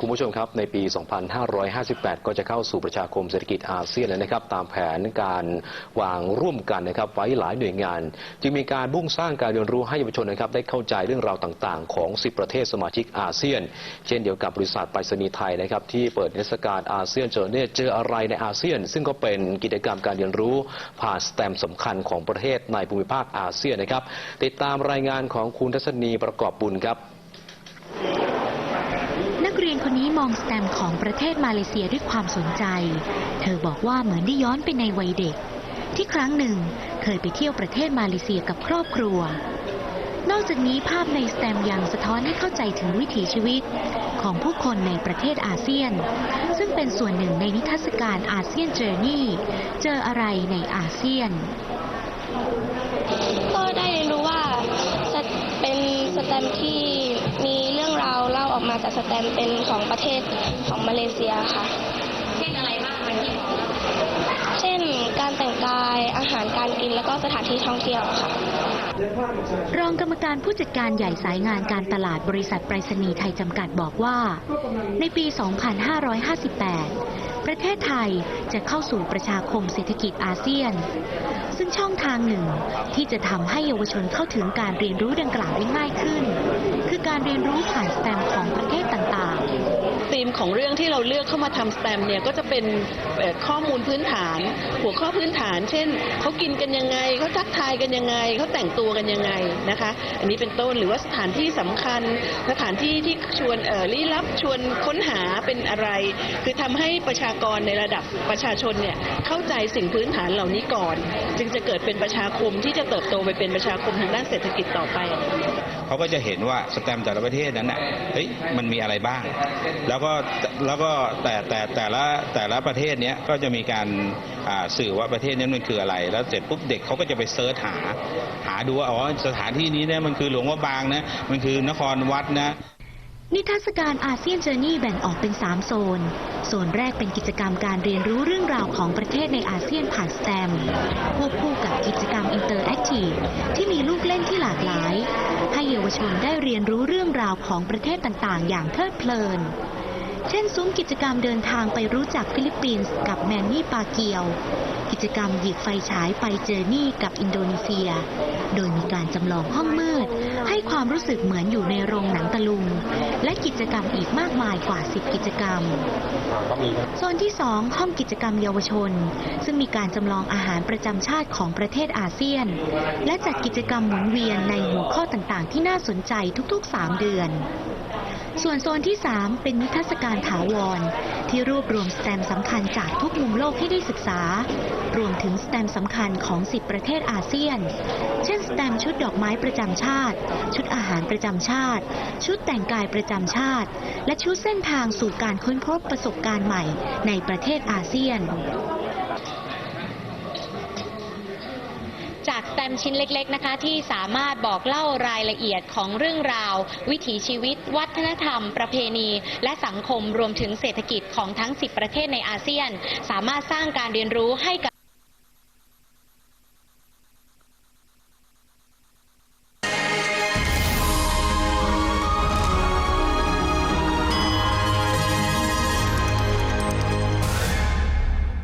คุณผู้ชมครับในปี 2558 ก็จะเข้าสู่ประชาคมเศรษฐกิจอาเซียนแล้วนะครับ ตามแผนการวางร่วมกันนะครับไว้หลายหน่วยงาน จึงมีการบุ่งสร้างการเรียนรู้ให้เยาวชนนะครับได้เข้าใจเรื่องราวต่างๆ ของ 10 ประเทศสมาชิกอาเซียน เช่นเดียวกับบริษัทไปรษณีย์ไทยนะครับที่เปิดนิทรรศการอาเซียนเจอเนี่ยเจออะไรในอาเซียน ซึ่งก็เป็นกิจกรรมการเรียนรู้ ผ่านสแตมป์สำคัญของประเทศในภูมิภาคอาเซียนนะครับติดตามรายงานของคุณทัศนีประกอบบุญครับ เรียนคนนี้มองสแตมของประเทศมาเลเซียด้วยความสนใจ เธอบอกว่าเหมือนได้ย้อนไปในวัยเด็ก ที่ครั้งหนึ่งเคยไปเที่ยวประเทศมาเลเซียกับครอบครัว นอกจากนี้ภาพในสแตมยังสะท้อนให้เข้าใจถึงวิถีชีวิตของผู้คนในประเทศอาเซียน ซึ่งเป็นส่วนหนึ่งในนิทรรศการอาเซียนเจอร์นี่ เจออะไรในอาเซียน ก็ได้เรียนรู้ว่าเป็นสแตมที่มี กมาจากสแตมเป็นของประเทศของมาเลเซียค่ะ เช่นอะไรบ้างเช่นการแต่งกายอาหารการกินแล้วก็สถานที่ท่องเที่ยวค่ะ รองกรรมการผู้จัดการใหญ่สายงานการตลาดบริษัทไปรษณีย์ไทยจำกัดบอกว่า ในปี 2558 ประเทศไทยจะเข้าสู่ประชาคมเศรษฐกิจอาเซียน ซึ่งช่องทางหนึ่งที่จะทำให้เยาวชนเข้าถึงการเรียนรู้ดังกล่าวได้ง่ายขึ้น คือการเรียนรู้ผ่านสแตมของประ ต่าง ธีมของเรื่องที่เราเลือกเข้ามาทำสแตมป์เนี่ยก็จะเป็นข้อมูลพื้นฐาน หัวข้อพื้นฐาน เช่นเขากินกันยังไงเขาทักทายกันยังไงเขาแต่งตัวกันยังไงนะคะ อันนี้เป็นต้นหรือว่าสถานที่สำคัญ สถานที่ที่ชวนเอ่อลี้ลับชวนค้นหาเป็นอะไร คือทำให้ประชากรในระดับประชาชนเนี่ยเข้าใจสิ่งพื้นฐานเหล่านี้ก่อน จึงจะเกิดเป็นประชาคมที่จะเติบโตไปเป็นประชาคมทางด้านเศรษฐกิจต่อไป เขาก็จะเห็นว่าสแตมป์แต่ละประเทศนั้นน่ะเฮ้ยมันมีอะไรบ้าง แล้วก็แล้วก็แต่แต่แต่ละแต่ละประเทศเนี้ยก็จะมีการสื่อว่าประเทศนี้มันคืออะไร แล้วเสร็จปุ๊บเด็กเขาก็จะไปเซิร์ชหา หาดูว่าอ๋อสถานที่นี้เนี่ยมันคือหลวงพ่อบางนะมันคือนครวัดนะนิทรรศการอาเซียนเจอร์นี่แบ่งออกเป็น 3 โซน โซนแรกเป็นกิจกรรมการเรียนรู้เรื่องราวของประเทศในอาเซียนผ่านสแตมควบคู่กับกิจกรรมอินเตอร์แอคทีฟที่มีลูกเล่นที่หลากหลาย ให้เยาวชนได้เรียนรู้เรื่องราวของประเทศต่างๆ อย่างเพลิดเพลิน เช่นซุ้มกิจกรรมเดินทางไปรู้จักฟิลิปปินส์กับแมนนี่ปาเกียว กิจกรรมหยิบไฟฉายไปเจอร์นี่กับอินโดนีเซีย โดยมีการจำลองห้องมืด ให้ความรู้สึกเหมือนอยู่ในโรงหนังตะลุง และกิจกรรมอีกมากมายกว่า 10 กิจกรรม โซนที่ 2 ห้องกิจกรรมเยาวชน ซึ่งมีการจำลองอาหารประจำชาติของประเทศอาเซียน และจัดกิจกรรมหมุนเวียนในหัวข้อต่างๆ ที่น่าสนใจทุกๆ 3 เดือน ส่วนโซนที่ 3 เป็นนิทรรศการถาวร ที่รวบรวมสแตมสำคัญจากทุกมุมโลกให้ได้ศึกษา รวมถึงสแตมสำคัญของ 10 ประเทศอาเซียน เช่นสแตมชุดดอกไม้ประจำชาติ ชุดอาหารประจำชาติ ชุดแต่งกายประจำชาติ และชุดเส้นทางสู่การค้นพบประสบการณ์ใหม่ในประเทศอาเซียน จากสแตมชิ้นเล็ก ๆนะคะ ที่สามารถบอกเล่ารายละเอียดของเรื่องราว วิถีชีวิต วัฒนธรรม ประเพณี และสังคมรวมถึงเศรษฐกิจของทั้ง 10 ประเทศในอาเซียน สามารถสร้างการเรียนรู้ให้กับ